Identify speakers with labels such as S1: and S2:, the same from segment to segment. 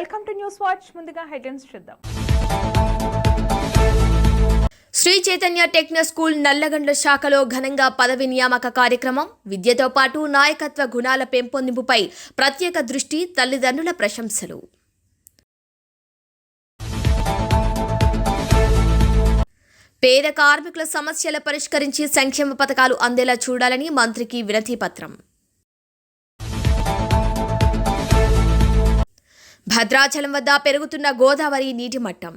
S1: Welcome to news watch. ముందుగా headlines చూద్దాం.
S2: Sri Chaitanya techno school Nallagandla శాఖలో ఘనంగా పదవి నియామక కార్యక్రమం విద్యతో పాటు నాయకత్వ గుణాల పెంపొందింపుపై ప్రత్యేక దృష్టి తల్లిదండ్రుల ప్రశంసలు. పేద కార్మికుల సమస్యల పరిష్కరించి సంక్షేమ పథకాలు అందేలా చూడాలని మంత్రికి వినతి పత్రం. భద్రాచలం వద్ద పెరుగుతున్న గోదావరి నీటి మట్టం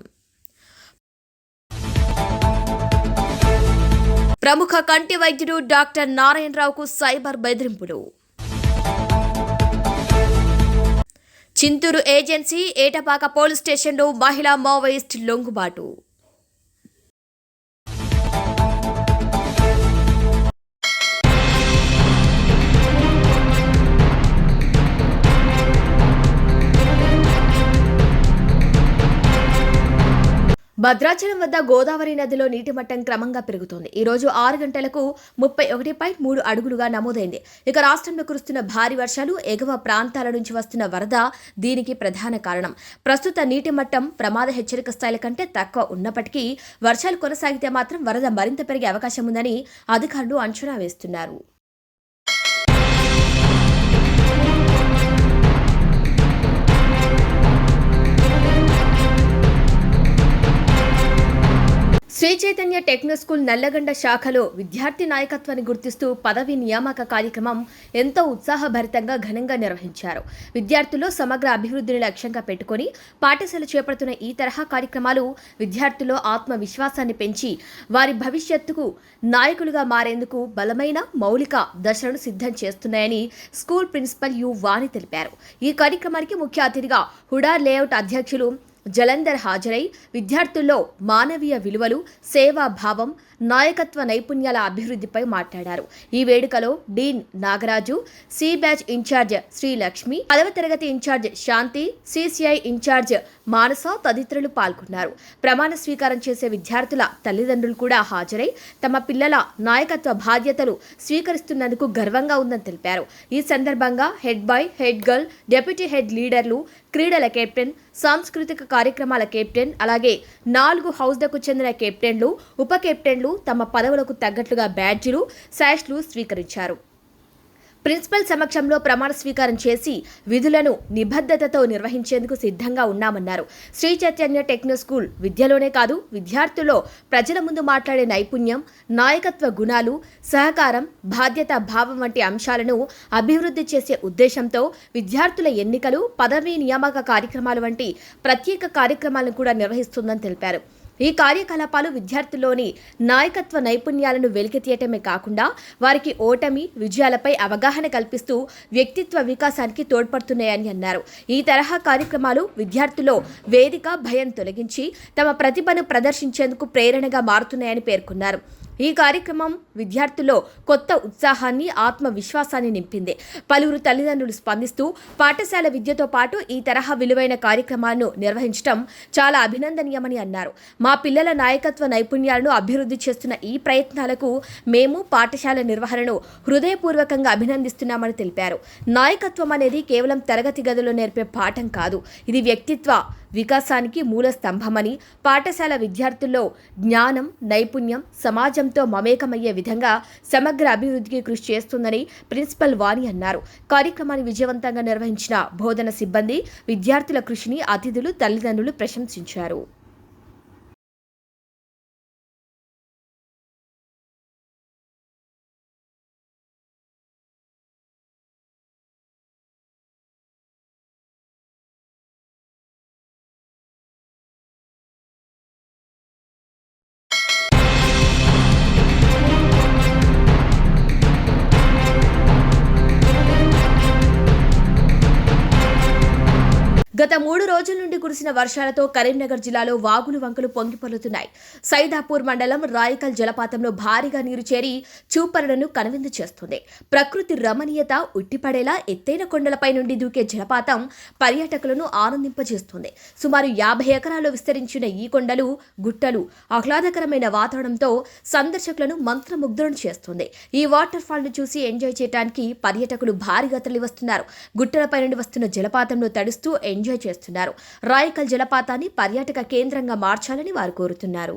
S2: ప్రముఖ కంటి వైద్యుడు డాక్టర్ నారాయణరావుకు సైబర్ బెదిరింపులు. చింతూరు ఏజెన్సీ ఏటపాక పోలీస్ స్టేషన్లో మహిళా మావోయిస్ట్ లొంగుబాటు. భద్రాచలం వద్ద గోదావరి నదిలో నీటి మట్టం క్రమంగా పెరుగుతోంది. ఈ రోజు ఆరు గంటలకు ముప్పై ఒకటి పాయింట్ మూడు అడుగులుగా నమోదైంది. ఇక రాష్ట్రంలో కురుస్తున్న భారీ వర్షాలు ఎగువ ప్రాంతాల నుంచి వస్తున్న వరద దీనికి ప్రధాన కారణం. ప్రస్తుత నీటి మట్టం ప్రమాద హెచ్చరిక స్థాయిల కంటే తక్కువ ఉన్నప్పటికీ వర్షాలు కొనసాగితే మాత్రం వరద మరింత పెరిగే అవకాశం ఉందని అధికారులు అంచనా వేస్తున్నారు. శ్రీ చైతన్య టెక్నో స్కూల్ నల్లగండ శాఖలో విద్యార్థి నాయకత్వాన్ని గుర్తిస్తూ పదవి నియామక కార్యక్రమం ఎంతో ఉత్సాహభరితంగా ఘనంగా నిర్వహించారు. విద్యార్థుల్లో సమగ్ర అభివృద్ధిని లక్ష్యంగా పెట్టుకొని పాఠశాల చేపడుతున్న ఈ తరహా కార్యక్రమాలు విద్యార్థుల్లో ఆత్మవిశ్వాసాన్ని పెంచి వారి భవిష్యత్తుకు నాయకులుగా మారేందుకు బలమైన మౌలిక దశలను సిద్ధం చేస్తున్నాయని స్కూల్ ప్రిన్సిపల్ యు వాణి తెలిపారు. ఈ కార్యక్రమానికి ముఖ్య అతిథిగా హుడా లేఅవుట్ అధ్యక్షులు జలంధర్ హాజరై విద్యార్థుల్లో మానవీయ విలువలు సేవాభావం నాయకత్వ నైపుణ్యాల అభివృద్ధిపై మాట్లాడారు. ఈ వేడుకలో dean Nagaraju C batch incharge Srilakshmi పదవ తరగతి incharge Shanti C C I incharge Manasa తదితరులు పాల్గొన్నారు. ప్రమాణ స్వీకారం చేసే విద్యార్థుల తల్లిదండ్రులు కూడా హాజరై తమ పిల్లల నాయకత్వ బాధ్యతలు స్వీకరిస్తున్నందుకు గర్వంగా ఉందని తెలిపారు. ఈ సందర్భంగా head boy head girl deputy head లీడర్లు క్రీడల కెప్టెన్ సాంస్కృతిక కార్యక్రమాల కెప్టెన్ అలాగే నాలుగు హౌస్లకు చెందిన కెప్టెన్లు ఉప కెప్టెన్లు తమ పదవులకు తగ్గట్లుగా బ్యాడ్జీలు శాష్లు స్వీకరించారు. ప్రిన్సిపల్ సమక్షంలో ప్రమాణ స్వీకారం చేసి విధులను నిబద్ధతతో నిర్వహించేందుకు సిద్ధంగా ఉన్నామన్నారు. శ్రీ చైతన్య టెక్నో స్కూల్ విద్యలోనే కాదు విద్యార్థుల్లో ప్రజల ముందు మాట్లాడే నైపుణ్యం నాయకత్వ గుణాలు సహకారం బాధ్యత భావం వంటి అంశాలను అభివృద్ధి చేసే ఉద్దేశంతో విద్యార్థుల ఎన్నికలు పదవీ నియామక కార్యక్రమాలు వంటి ప్రత్యేక కార్యక్రమాలను కూడా నిర్వహిస్తుందని తెలిపారు. ఈ కార్యకలాపాలు విద్యార్థుల్లోని నాయకత్వ నైపుణ్యాలను వెలికితీయటమే కాకుండా వారికి ఓటమి విజయాలపై అవగాహన కల్పిస్తూ వ్యక్తిత్వ వికాసానికి తోడ్పడుతున్నాయని అన్నారు. ఈ తరహా కార్యక్రమాలు విద్యార్థుల్లో వేదిక భయం తొలగించి తమ ప్రతిభను ప్రదర్శించేందుకు ప్రేరణగా మారుతున్నాయని పేర్కొన్నారు. ఈ కార్యక్రమం విద్యార్థుల్లో కొత్త ఉత్సాహాన్ని ఆత్మవిశ్వాసాన్ని నింపింది. పలువురు తల్లిదండ్రులు స్పందిస్తూ పాఠశాల విద్యతో పాటు ఈ తరహా విలువైన కార్యక్రమాలను నిర్వహించడం చాలా అభినందనీయమని అన్నారు. మా పిల్లల నాయకత్వ నైపుణ్యాలను అభివృద్ధి చేస్తున్న ఈ ప్రయత్నాలకు మేము పాఠశాల నిర్వహణను హృదయపూర్వకంగా అభినందిస్తున్నామని తెలిపారు. నాయకత్వం అనేది కేవలం తరగతి గదిలో నేర్పే పాఠం కాదు. ఇది వ్యక్తిత్వ వికాసానికి మూల స్తంభమని పాఠశాల విద్యార్థుల్లో జ్ఞానం నైపుణ్యం సమాజంతో మమేకమయ్యే విధంగా సమగ్ర అభివృద్ధికి కృషి చేస్తుందని ప్రిన్సిపల్ వాణి అన్నారు. కార్యక్రమాన్ని విజయవంతంగా నిర్వహించిన బోధన సిబ్బంది విద్యార్థుల కృషిని అతిథులు తల్లిదండ్రులు ప్రశంసించారు. కురిసిన వర్షాలతో కరీంనగర్ జిల్లాలో వాగులు వంకలు పొంగిపొర్లుతున్నాయి సైదాపూర్ మండలం రాయకల్ జలపాతంలో భారీగా నీరు చేరి చూపరులను కనువిందు చేస్తుంది. ప్రకృతి రమణీయత ఉట్టిపడేలా ఎత్తైన కొండలపై నుండి దూకే జలపాతం పర్యాటకులను ఆనందింపజేస్తుంది. సుమారు యాభై ఎకరాల్లో విస్తరించిన ఈ కొండలు గుట్టలు ఆహ్లాదకరమైన వాతావరణంతో సందర్శకులను మంత్రముగ్ధులను చేస్తుంది. ఈ వాటర్ ఫాల్ను చూసి ఎంజాయ్ చేయడానికి పర్యాటకులు భారీగా తరలివస్తున్నారు. గుట్టలపై నుండి వస్తున్న జలపాతంలో తడుస్తూ ఎంజాయ్ చేస్తున్నారు. చేశారు రాయకల్ జలపాతాన్ని పర్యాటక కేంద్రంగా మార్చాలని వారు కోరుతున్నారు.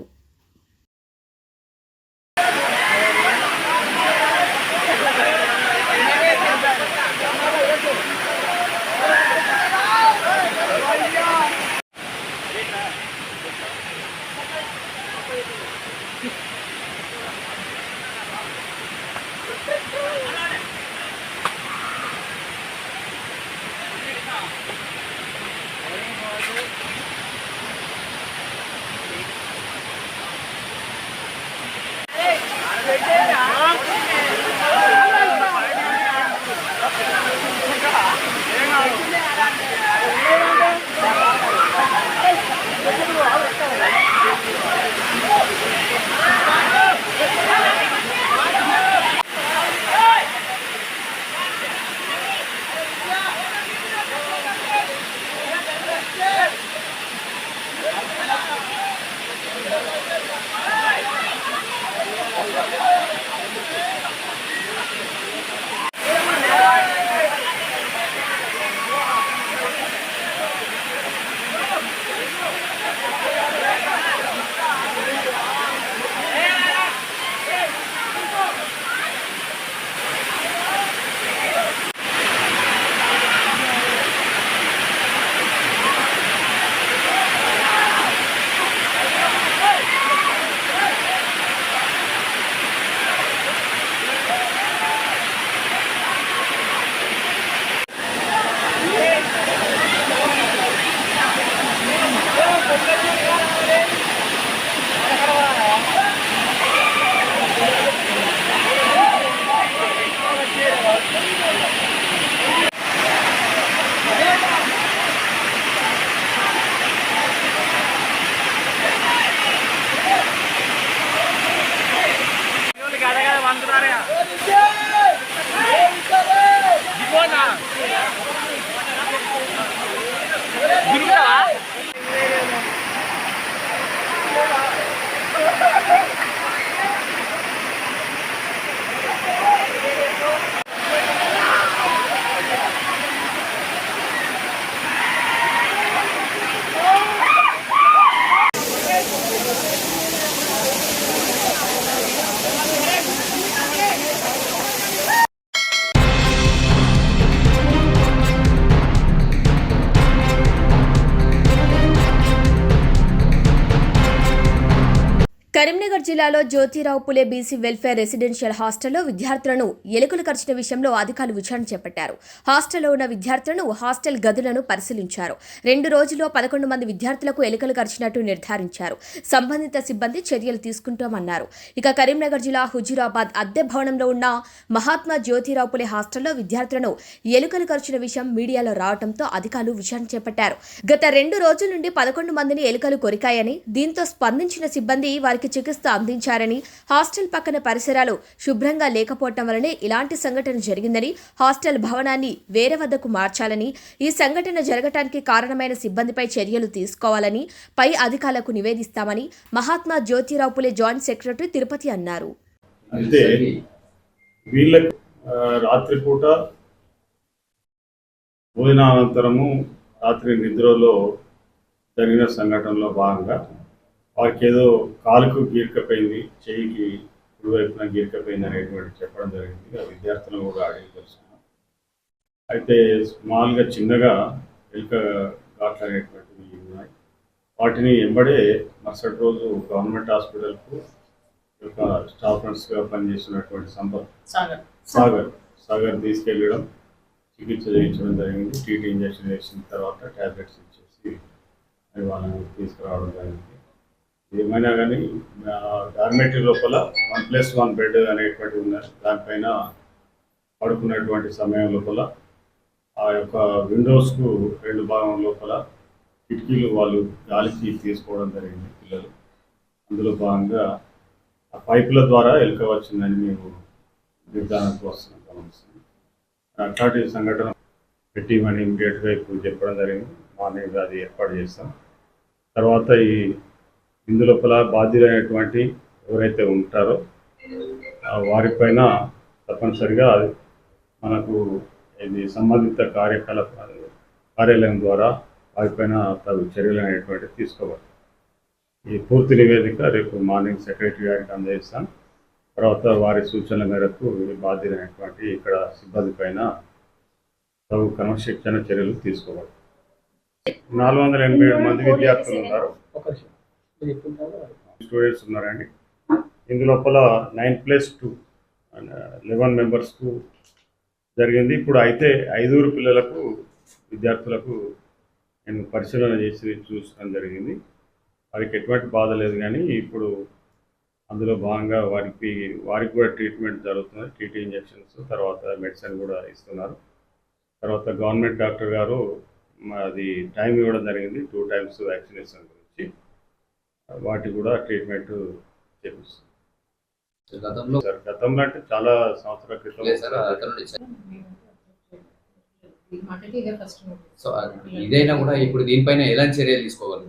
S2: Jyotirao Phule BC welfare residential హాస్టల్లో విద్యార్థులను ఎలుకలు కరిచిన విషయంలో అధికారులు విచారణ చేపట్టారు. హాస్టల్లో ఉన్న విద్యార్థులను హాస్టల్ గదులను పరిశీలించారు. రెండు రోజుల్లో పదకొండు మంది విద్యార్థులకు ఎలుకలు కరిచినట్టు నిర్ధారించారు. సంబంధిత సిబ్బంది చర్యలు తీసుకుంటామన్నారు. ఇక కరీంనగర్ జిల్లా హుజూరాబాద్ అద్దె భవనంలో ఉన్న మహాత్మా జ్యోతిరావు పులే హాస్టల్లో విద్యార్థులను ఎలుకలు కరిచిన విషయం మీడియాలో రావడంతో అధికారులు విచారణ చేపట్టారు. గత రెండు రోజుల నుండి పదకొండు మందిని ఎలుకలు కొరికాయని దీంతో స్పందించిన సిబ్బంది వారికి చికిత్స అందించారు. చేశారని హాస్టల్ పక్కన పరిసరాలు శుభ్రంగా లేకపోవటం వల్లనే ఇలాంటి సంఘటన జరిగిందని హాస్టల్ భవనాన్ని వేరే వద్దకు మార్చాలని ఈ సంఘటన జరగటానికి కారణమైన సిబ్బందిపై చర్యలు తీసుకోవాలని పై అధికారులకు నివేదిస్తామని మహాత్మా జ్యోతిరావు పులే జాయింట్ సెక్రటరీ తిరుపతి అన్నారు.
S3: వీళ్ళకి రాత్రిపూట భోజనానంతరము రాత్రి నిద్రలో జరిగిన సంఘటనలో భాగంగా వారికి ఏదో కాలుకు గీర్కపోయింది చేయికి కుడివైపున గీర్కపోయింది అనేటువంటి చెప్పడం జరిగింది. ఆ విద్యార్థులను కూడా అడిగి తెలుసుకున్నాం. అయితే స్మాల్గా చిన్నగా ఎలుక ఘాట్లు అనేటువంటివి ఉన్నాయి. వాటిని ఎంబడే మరుసటి రోజు గవర్నమెంట్ హాస్పిటల్కు స్టాఫ్ నర్స్గా పనిచేస్తున్నటువంటి సంపత్
S4: సాగర్.
S3: సాగర్ సాగర్ తీసుకెళ్ళడం చికిత్స చేయించడం జరిగింది. టీటీ ఇంజక్షన్ వేసిన తర్వాత ట్యాబ్లెట్స్ ఇచ్చేసి అవి వాళ్ళని తీసుకురావడం జరిగింది. ఏమైనా కానీ డార్మెటరీ లోపల వన్ ప్లస్ వన్ బెడ్ అనేటువంటి ఉన్నారు దానిపైన పడుకున్నటువంటి సమయం లోపల ఆ యొక్క విండోస్కు రెండు భాగం లోపల కిటికీలు వాళ్ళు గాలికి తీసుకోవడం జరిగింది పిల్లలు. అందులో భాగంగా ఆ పైపుల ద్వారా ఎలుక వచ్చిందని మేము నిర్ధారణకు వస్తున్నాం గమనిస్తున్నాం. అట్లాంటి సంఘటన పెట్టి మనీ ఇమీడియట్గా ఇప్పుడు చెప్పడం జరిగింది. మార్నింగ్ అది ఏర్పాటు చేస్తాం. తర్వాత ఈ ఇందులోపల బాధ్యులైనటువంటి ఎవరైతే ఉంటారో వారిపైన తప్పనిసరిగా మనకు ఇది సంబంధిత కార్యకలాపాలు కార్యాలయం ద్వారా వారిపైన తగు చర్యలు అనేటువంటివి తీసుకోవాలి. ఈ పూర్తి నివేదిక రేపు మార్నింగ్ సెక్రటరీ గారికి అందజేస్తాం. తర్వాత వారి సూచనల మేరకు బాధ్యులైనటువంటి ఇక్కడ సిబ్బంది పైన తగు క్రమశిక్షణ చర్యలు తీసుకోవాలి. నాలుగు వందల ఎనభై ఏడు మంది విద్యార్థులు ఉన్నారు. స్టూడెంట్స్ ఉన్నారండి. ఇందులోపల నైన్ ప్లస్ టూ లెవెన్ మెంబర్స్కు జరిగింది. ఇప్పుడు అయితే ఐదుగురు పిల్లలకు విద్యార్థులకు నేను పరిశీలన చేసి చూసడం జరిగింది. వారికి ఎటువంటి బాధ లేదు కానీ ఇప్పుడు అందులో భాగంగా వారికి వారికి కూడా ట్రీట్మెంట్ జరుగుతుంది. టీటీ ఇంజెక్షన్స్ తర్వాత మెడిసిన్ కూడా ఇస్తున్నారు. తర్వాత గవర్నమెంట్ డాక్టర్ గారు అది టైం ఇవ్వడం జరిగింది. టూ టైమ్స్ వ్యాక్సినేషన్ గురించి. వాటి కూడా ట్రీట్మెంట్ చేపిస్తుంది.
S4: గతంలో
S3: గతంలో అంటే చాలా సంవత్సరాల క్రితం
S4: సో ఇదైనా కూడా ఇప్పుడు దీనిపైన ఎలాంటి చర్యలు తీసుకోవాలి?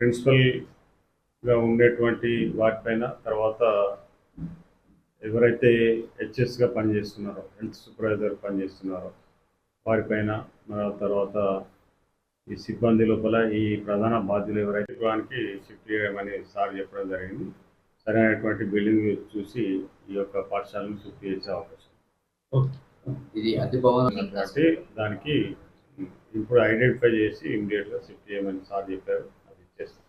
S3: ప్రిన్సిపల్గా ఉండేటువంటి వాటిపైన తర్వాత ఎవరైతే హెచ్ఎస్గా పనిచేస్తున్నారో హెల్త్ సూపర్వైజర్ పనిచేస్తున్నారో వారిపైన తర్వాత ఈ సిబ్బంది లోపల ఈ ప్రధాన బాధ్యులు ఎవరైతే వానికి షిఫ్ట్ చేయమని సార్ చెప్పడం జరిగింది. సరైనటువంటి బిల్డింగ్ చూసి ఈ యొక్క పాఠశాలను షిఫ్ట్ చేసే అవకాశం
S4: ఇది అతి భవనం
S3: కాబట్టి దానికి ఇప్పుడు ఐడెంటిఫై చేసి ఇమీడియట్గా షిఫ్ట్ చేయమని సార్ చెప్పారు. అది చేస్తాం.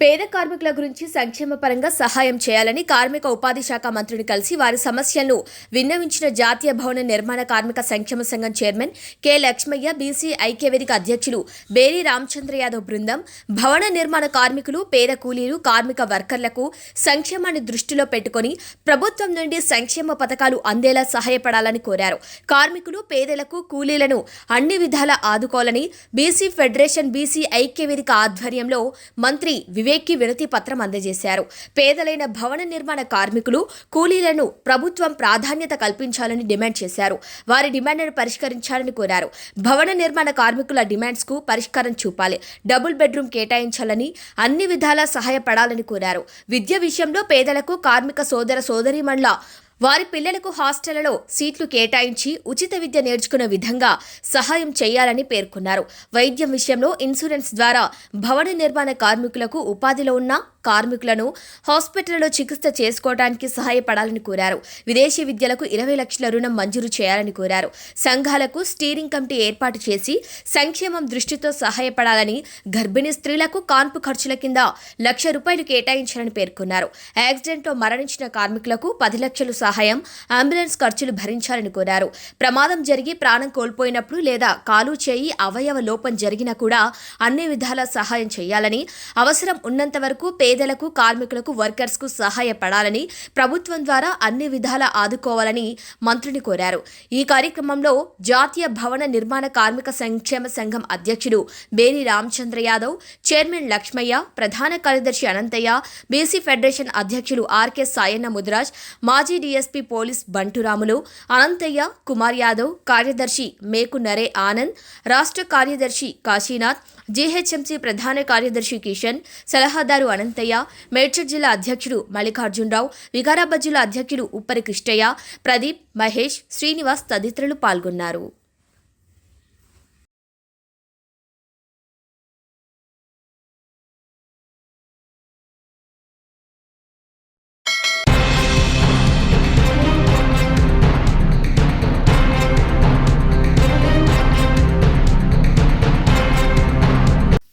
S2: పేద కార్మికుల గురించి సంక్షేమ పరంగా సహాయం చేయాలని కార్మిక ఉపాధి శాఖ మంత్రిని కలిసి వారి సమస్యలను విన్నవించిన జాతీయ భవన నిర్మాణ కార్మిక సంక్షేమ సంఘం చైర్మన్ కె లక్ష్మయ్య బీసీ ఐక్యవేదిక అధ్యక్షులు బేరీ రామచంద్ర యాదవ్ బృందం భవన నిర్మాణ కార్మికులు పేద కూలీలు కార్మిక వర్కర్లకు సంక్షేమాన్ని దృష్టిలో పెట్టుకుని ప్రభుత్వం నుండి సంక్షేమ పథకాలు అందేలా సహాయపడాలని కోరారు. కార్మికులు పేదలకు కూలీలను అన్ని విధాలా ఆదుకోవాలని బీసీ ఫెడరేషన్ బీసీ ఐక్యవేదిక ఆధ్వర్యంలో మంత్రి వివేక్కి వినతి పత్రం అందజేశారు. పేదలైన భవన నిర్మాణ కార్మికులు కూలీలను ప్రభుత్వం ప్రాధాన్యత కల్పించాలని డిమాండ్ చేశారు. వారి డిమాండ్ను పరిష్కరించాలని కోరారు. భవన నిర్మాణ కార్మికుల డిమాండ్స్కు పరిష్కారం చూపాలి. డబుల్ బెడ్రూమ్ కేటాయించాలని అన్ని విధాలా సహాయపడాలని కోరారు. విద్య విషయంలో పేదలకు కార్మిక సోదర సోదరిమణుల వారి పిల్లలకు హాస్టళ్ళలో సీట్లు కేటాయించి ఉచిత విద్య నేర్చుకునే విధంగా సహాయం చేయాలని పేర్కొన్నారు. వైద్యం విషయంలో ఇన్సూరెన్స్ ద్వారా భవన నిర్మాణ కార్మికులకు ఉపాధిలో ఉన్న కార్మికులను హాస్పిటల్లో చికిత్స చేసుకోవడానికి సహాయపడాలని కోరారు. విదేశీ విద్యలకు ఇరవై లక్షల రుణం మంజూరు చేయాలని కోరారు. సంఘాలకు స్టీరింగ్ కమిటీ ఏర్పాటు చేసి సంక్షేమం దృష్టితో సహాయపడాలని గర్భిణీ స్త్రీలకు కాన్పు ఖర్చుల కింద లక్ష రూపాయలు కేటాయించాలని పేర్కొన్నారు. యాక్సిడెంట్లో మరణించిన కార్మికులకు పది లక్షలు సహాయం అంబులెన్స్ ఖర్చులు భరించాలని కోరారు. ప్రమాదం జరిగి ప్రాణం కోల్పోయినప్పుడు లేదా కాలు చేయి అవయవ లోపం జరిగినా కూడా అన్ని విధాల సహాయం చేయాలని అవసరం ఉన్నంత వరకు పేదలకు కార్మికులకు వర్కర్స్కు సహాయపడాలని ప్రభుత్వం ద్వారా అన్ని విధాల ఆదుకోవాలని మంత్రిని కోరారు. ఈ కార్యక్రమంలో జాతీయ భవన నిర్మాణ కార్మిక సంక్షేమ సంఘం అధ్యక్షుడు బేరి రామచంద్ర యాదవ్ చైర్మన్ లక్ష్మయ్య ప్రధాన కార్యదర్శి అనంతయ్య బీసీ ఫెడరేషన్ అధ్యక్షులు ఆర్కే సాయన్న ముదిరాజ్ మాజీ D S P police Banturamulu Anantaiah Kumar Yadav కార్యదర్శి మేకు నరే ఆనంద్ రాష్ట్ర కార్యదర్శి కాశీనాథ్ జీహెచ్ఎంసీ ప్రధాన కార్యదర్శి కిషన్ సలహాదారు అనంతయ్య మేడ్చల్ జిల్లా అధ్యక్షుడు మల్లికార్జునరావు వికారాబాద్ జిల్లా అధ్యక్షుడు ఉప్పరి కృష్ణయ్య ప్రదీప్ మహేష్ శ్రీనివాస్ తదితరులు పాల్గొన్నారు.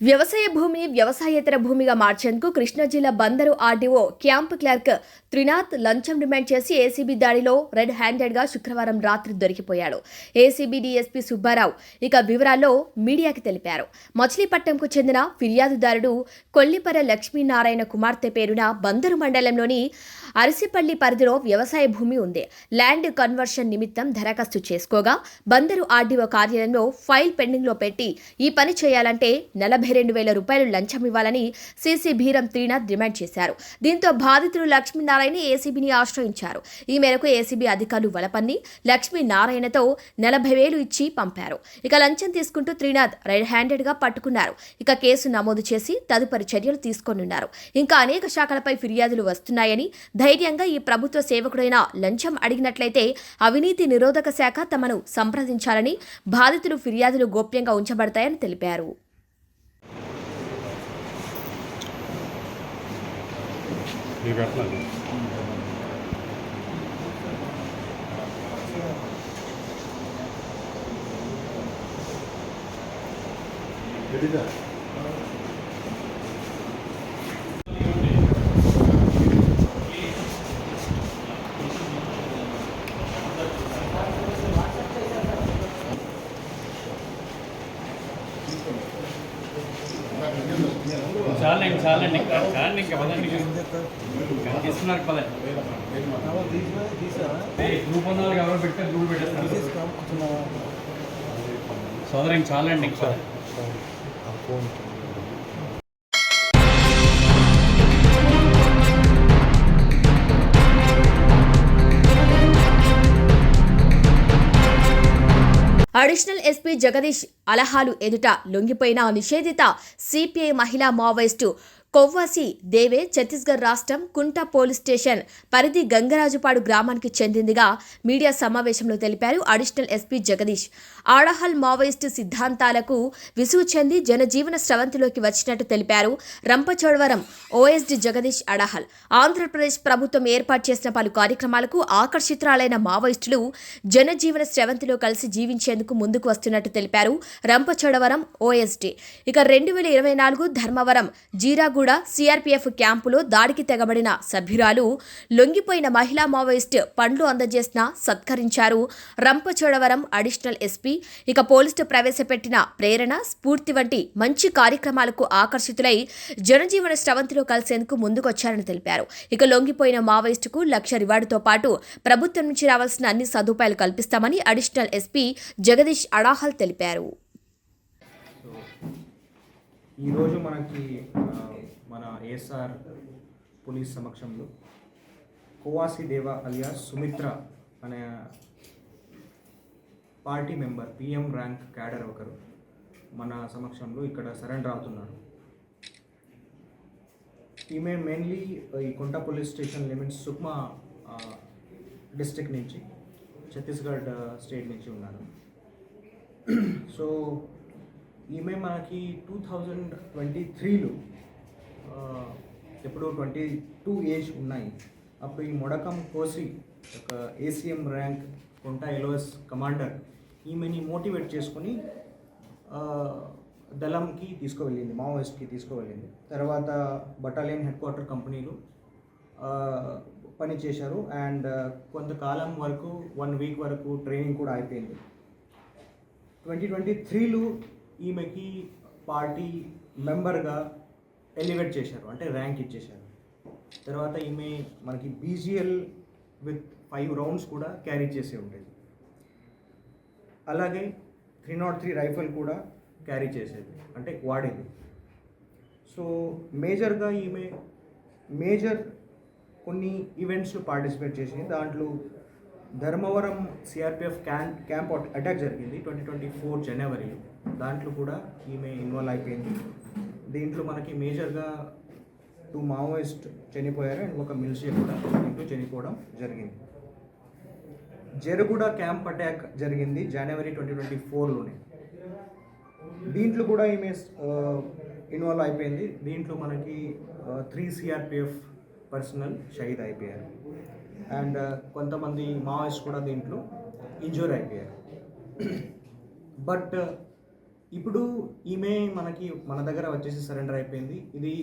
S2: వ్యవసాయ భూమిని వ్యవసాయేతర భూమిగా మార్చేందుకు కృష్ణా జిల్లా Bandar R D O camp clerk Trinath లంచం డిమాండ్ చేసి ఏసీబీ దాడిలో రెడ్ హ్యాండెడ్గా శుక్రవారం రాత్రి దొరికిపోయాడు. ఏసీబీ డీఎస్పీ సుబ్బారావు ఇక వివరాల్లో మీడియాకి తెలిపారు. మచిలీపట్నంకు చెందిన ఫిర్యాదుదారుడు కొల్లిపర లక్ష్మీనారాయణ కుమార్తె పేరున బందరు మండలంలోని అరిసిపల్లి పరిధిలో వ్యవసాయ భూమి ఉంది. ల్యాండ్ కన్వర్షన్ నిమిత్తం దరఖాస్తు చేసుకోగా బందరు ఆర్డీఓ కార్యాలయంలో ఫైల్ పెండింగ్లో పెట్టి ఈ పని చేయాలంటే నలభై రెండు వేల రూపాయలు లంచం ఇవ్వాలని సీసీ భీరం త్రీనాథ్ డిమాండ్ చేశారు. దీంతో బాధితులు లక్ష్మీనారాయణ ఏసీబీని ఆశ్రయించారు. ఈ మేరకు ఏసీబీ అధికారులు వలపన్ని లక్ష్మీనారాయణతో నలభై వేలు ఇచ్చి పంపారు. ఇక లంచం తీసుకుంటూ త్రినాథ్ రెడ్ హ్యాండెడ్గా పట్టుకున్నారు. ఇక కేసు నమోదు చేసి తదుపరి చర్యలు తీసుకోనున్నారు. ఇంకా అనేక శాఖలపై ఫిర్యాదులు వస్తున్నాయని ధైర్యంగా ఈ ప్రభుత్వ సేవకుడైన లంచం అడిగినట్లయితే అవినీతి నిరోధక శాఖ తమను సంప్రదించాలని బాధితులు ఫిర్యాదులు గోప్యంగా ఉంచబడతాయని తెలిపారు.
S5: చాలండి తీసుకున్నారు పదండి గ్రూప్ ఉన్న వాళ్ళకి ఎవరో పెట్టారు గ్రూప్ పెట్టేస్తారు. సోదరం చాలండి
S2: అడిషనల్ ఎస్పీ జగదీష్ అలహాలు ఎదుట లొంగిపోయిన నిషేధిత సిపిఐ మహిళా మావోయిస్టు కొవ్వాసి దేవే ఛత్తీస్గఢ్ రాష్ట్రం కుంట పోలీస్ స్టేషన్ పరిధి గంగరాజుపాడు గ్రామానికి చెందిందిగా మీడియా సమావేశంలో తెలిపారు additional S P Jagadish. Adahal maoist సిద్ధాంతాలకు విసుగు చెంది జనజీవన స్రవంతిలోకి వచ్చినట్టు తెలిపారు. Rampachodavaram O S D Jagadish Adahal Andhra Pradesh ప్రభుత్వం ఏర్పాటు చేసిన పలు కార్యక్రమాలకు ఆకర్షితురాలైన మావోయిస్టులు జనజీవన స్రవంతిలో కలిసి జీవించేందుకు ముందుకు వస్తున్నట్టు తెలిపారు రంపచోడవరం ఓఎస్డి ఇక రెండు వేల ఇరవై నాలుగు ధర్మవరం జీరాగూడ సిఆర్పీఎఫ్ క్యాంపులో దాడికి తెగబడిన సభ్యురాలు లొంగిపోయిన మహిళా మావోయిస్ట్ పండ్లు అందజేసిన సత్కరించారు. రంపచోడవరం అడిషనల్ ఎస్పీ ఇక పోలీసులు ప్రవేశపెట్టిన ప్రేరణ స్ఫూర్తి వంటి మంచి కార్యక్రమాలకు ఆకర్షితులై జనజీవన స్రవంతిలో కలిసేందుకు ముందుకొచ్చారని తెలిపారు. ఇక లొంగిపోయిన మావోయిస్టుకు లక్ష రివార్డుతో పాటు ప్రభుత్వం నుంచి రావాల్సిన అన్ని సదుపాయాలు కల్పిస్తామని అడిషనల్ ఎస్పీ జగదీష్ అడాహల్ తెలిపారు.
S6: ఈరోజు మనకి మన ఏఎస్ఆర్ పోలీస్ సమక్షంలో కోవాసి దేవ అలియా సుమిత్ర అనే party member P M rank cadre ఒకరు మన సమక్షంలో ఇక్కడ సరెండర్ అవుతున్నారు. ఈమె మెయిన్లీ ఈ Konta police station limits Sukma district నుంచి ఛత్తీస్గఢ్ స్టేట్ నుంచి ఉన్నారు. సో ఈమె మనకి టూ థౌజండ్ ట్వంటీ త్రీలో ఎప్పుడు ట్వంటీ టూ ఏజ్ ఉన్నాయి. అప్పుడు ఈ మొడకం కోసి ఒక ఏసీఎం ర్యాంక్ కొంట ఎలోఎస్ కమాండర్ ఈమెని మోటివేట్ చేసుకొని దళంకి తీసుకువెళ్ళింది మావోయిస్ట్కి తీసుకువెళ్ళింది. తర్వాత బటాలియన్ హెడ్ క్వార్టర్ కంపెనీలు పనిచేశారు అండ్ కొంతకాలం వరకు వన్ వీక్ వరకు ట్రైనింగ్ కూడా అయిపోయింది. ట్వంటీ ట్వంటీ త్రీలో ఈమెకి పార్టీ మెంబర్గా ఎలివేట్ చేశారు అంటే ర్యాంక్ ఇచ్చేశారు. తర్వాత ఈమె మనకి B G L with five rounds కూడా క్యారీ చేసే ఉండేది. అలాగే త్రీ నాట్ త్రీ రైఫిల్ కూడా క్యారీ చేసేది అంటే వాడేది. సో మేజర్గా ఈమె మేజర్ కొన్ని ఈవెంట్స్లో పార్టిసిపేట్ చేసింది. దాంట్లో Dharmavaram CRPF camp camp attack జరిగింది ట్వంటీ ట్వంటీ ఫోర్ జనవరిలో దాంట్లో కూడా ఈమె ఇన్వాల్వ్ అయిపోయింది. దీంట్లో మనకి మేజర్గా టూ మావోయిస్ట్ చనిపోయారు అండ్ ఒక మిలిషియా కూడా దీంట్లో చనిపోవడం జరిగింది. జరుగుడ క్యాంప్ అటాక్ జరిగింది జనవరి ట్వంటీ ట్వంటీ ఫోర్లోనే దీంట్లో కూడా ఈమె ఇన్వాల్వ్ అయిపోయింది. దీంట్లో మనకి త్రీ సిఆర్పిఎఫ్ పర్సనల్ షహీద్ అయిపోయారు. అండ్ కొంతమంది మావోయిస్ట్ కూడా దీంట్లో ఇంజూర్ అయిపోయారు. బట్ ఇప్పుడు ఈమె మనకి మన దగ్గర వచ్చేసి సరెండర్ అయిపోయింది. ఇది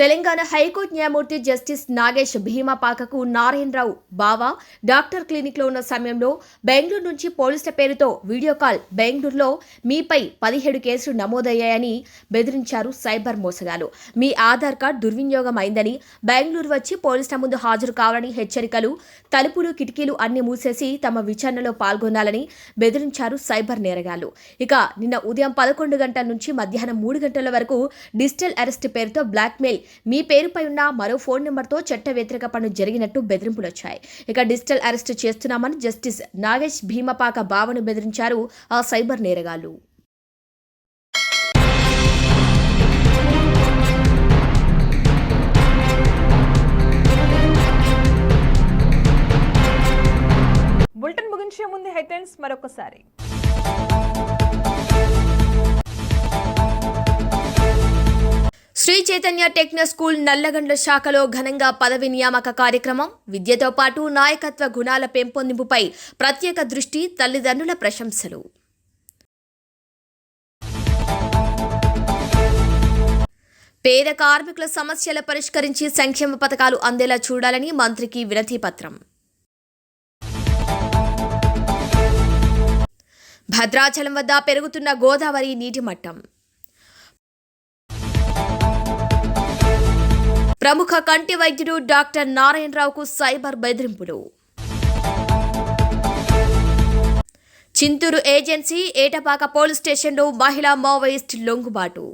S2: తెలంగాణ హైకోర్టు న్యాయమూర్తి జస్టిస్ నాగేష్ భీమాపాకకు నారాయణరావు బావా డాక్టర్ క్లినిక్లో ఉన్న సమయంలో బెంగళూరు నుంచి పోలీసుల పేరుతో వీడియో కాల్ బెంగళూరులో మీపై పదిహేడు కేసులు నమోదయ్యాయని బెదిరించారు సైబర్ మోసగాలు మీ ఆధార్ కార్డు దుర్వినియోగం అయిందని బెంగళూరు వచ్చి పోలీసుల ముందు హాజరు కావాలని హెచ్చరికలు తలుపులు కిటికీలు అన్ని మూసేసి తమ విచారణలో పాల్గొనాలని బెదిరించారు సైబర్ నేరగాళ్ళు. ఇక నిన్న ఉదయం పదకొండు గంటల నుంచి మధ్యాహ్నం మూడు గంటల వరకు డిజిటల్ అరెస్ట్ పేరుతో బ్లాక్మెయిల్ మీ పేరుపై ఉన్న మరో ఫోన్ నెంబర్తో చట్ట వ్యతిరేక పనులు జరిగినట్టు బెదిరింపులు వచ్చాయి ఇక డిజిటల్ అరెస్ట్ చేస్తున్నామని జస్టిస్ నాగేష్ భీమపాక బావను బెదిరించారు ఆ సైబర్ నేరగాళ్ళు.
S1: బులెటిన్ ముగించే ముందు హెడ్లైన్స్ మరొకసారి.
S2: శ్రీ చైతన్య టెక్నో స్కూల్ నల్లగండ్ల శాఖలో ఘనంగా పదవి నియామక కార్యక్రమం విద్యతో పాటు నాయకత్వ గుణాల పెంపొందింపుపై ప్రత్యేక దృష్టి తల్లిదండ్రుల ప్రశంసలు. పేద కార్మికుల సమస్యల పరిష్కరించి సంక్షేమ పథకాలు అందేలా చూడాలని మంత్రికి వినతి పత్రం. భద్రాచలం వద్ద పెరుగుతున్న గోదావరి నీటి మట్టం. ప్రముఖ కంటి వైద్యుడు డాక్టర్ నారాయణరావుకు సైబర్ బెదిరింపులు. చింతూరు ఏజెన్సీ ఏటపాక పోలీస్ స్టేషన్లో మహిళా మావోయిస్ట్ లొంగుబాటు.